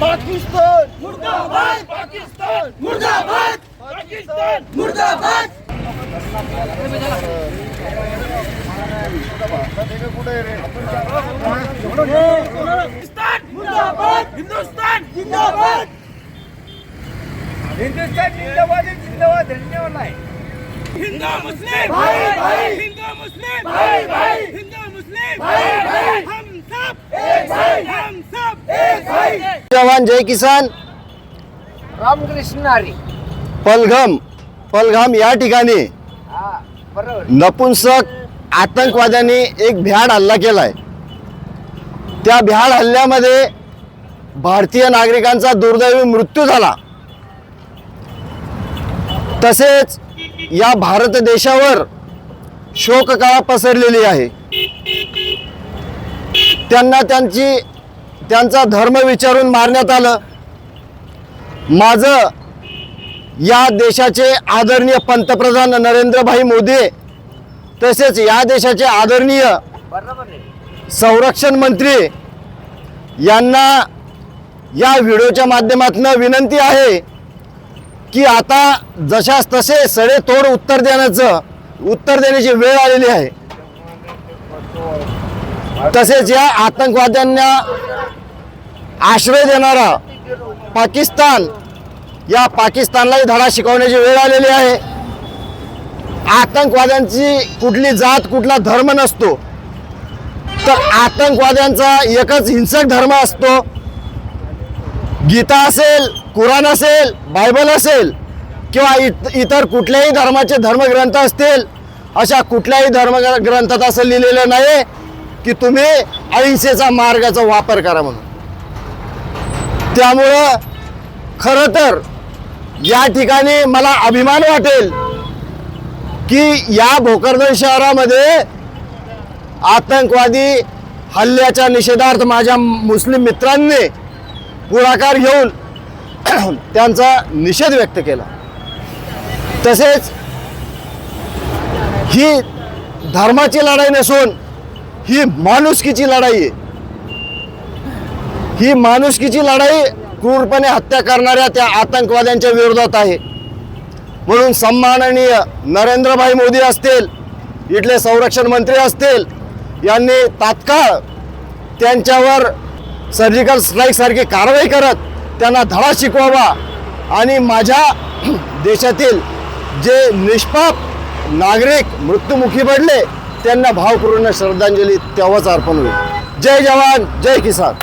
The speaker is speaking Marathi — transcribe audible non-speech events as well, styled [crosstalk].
पाकिस्तान! मुर्दाबाद! पाकिस्तान! मुर्दाबाद! पाकिस्तान! मुर्दाबाद! मुर्दाबाद! हिंदुस्तान! जिंदाबाद हिंदुस्तान जिंदाबाद जिंदाबाद धन्यवाद आहे. हिंदू मुस्लिम! हिंदू मुस्लिम! हिंदू मुस्लिम! जवान जय किसान. रामकृष्ण हरी पलघम पलघम या ठिकाणी. नपुंसक आतंकवाद्यांनी एक भ्याड हल्ला केलाय. त्या भ्याड हल्ल्यामध्ये भारतीय नागरिकांचा दुर्दैवी मृत्यू झाला. तसेच या भारत देशावर शोककळा पसरलेली आहे. त्यांना त्यांची त्यांचा धर्म विचारून मारण्यात आलं. माझं या देशाचे आदरणीय पंतप्रधान नरेंद्रभाई मोदी तसेच या देशाचे आदरणीय संरक्षण मंत्री यांना या व्हिडिओच्या माध्यमातून विनंती आहे की आता जशास तसे सडेतोड उत्तर देण्याचं उत्तर देण्याची वेळ आलेली आहे. तसेच या आतंकवाद्यांना आश्रय देणारा पाकिस्तान या पाकिस्तानलाही धडा शिकवण्याची वेळ आलेली आहे. आतंकवाद्यांची कुठली जात कुठला धर्म नसतो. तर आतंकवाद्यांचा एकच हिंसक धर्म असतो. गीता असेल कुराण असेल बायबल असेल किंवा इत इतर कुठल्याही धर्माचे धर्मग्रंथ असतील अशा कुठल्याही धर्मग्रंथात असं लिहिलेलं नाही की तुम्ही अहिंसेचा मार्गाचा वापर करा म्हणून. त्यामुळं खरं तर या ठिकाणी मला अभिमान वाटेल की या भोकरदन शहरामध्ये आतंकवादी हल्ल्याच्या निषेधार्थ माझ्या मुस्लिम मित्रांनी पुढाकार घेऊन [clears throat] त्यांचा निषेध व्यक्त केला. तसेच ही धर्माची लढाई नसून ही माणुसकीची लढाई आहे. ही माणुसकीची लढाई क्रूरपणे हत्या करणाऱ्या त्या आतंकवाद्यांच्या विरोधात आहे. म्हणून सन्माननीय नरेंद्रभाई मोदी असतील इथले संरक्षण मंत्री असतील यांनी तात्काळ त्यांच्यावर सर्जिकल स्ट्राईकसारखी कारवाई करत त्यांना धडा शिकवावा आणि माझ्या देशातील जे निष्पाप नागरिक मृत्युमुखी पडले त्यांना भावपूर्ण श्रद्धांजली तेव्हाच अर्पण होईल. जय जवान जय किसान.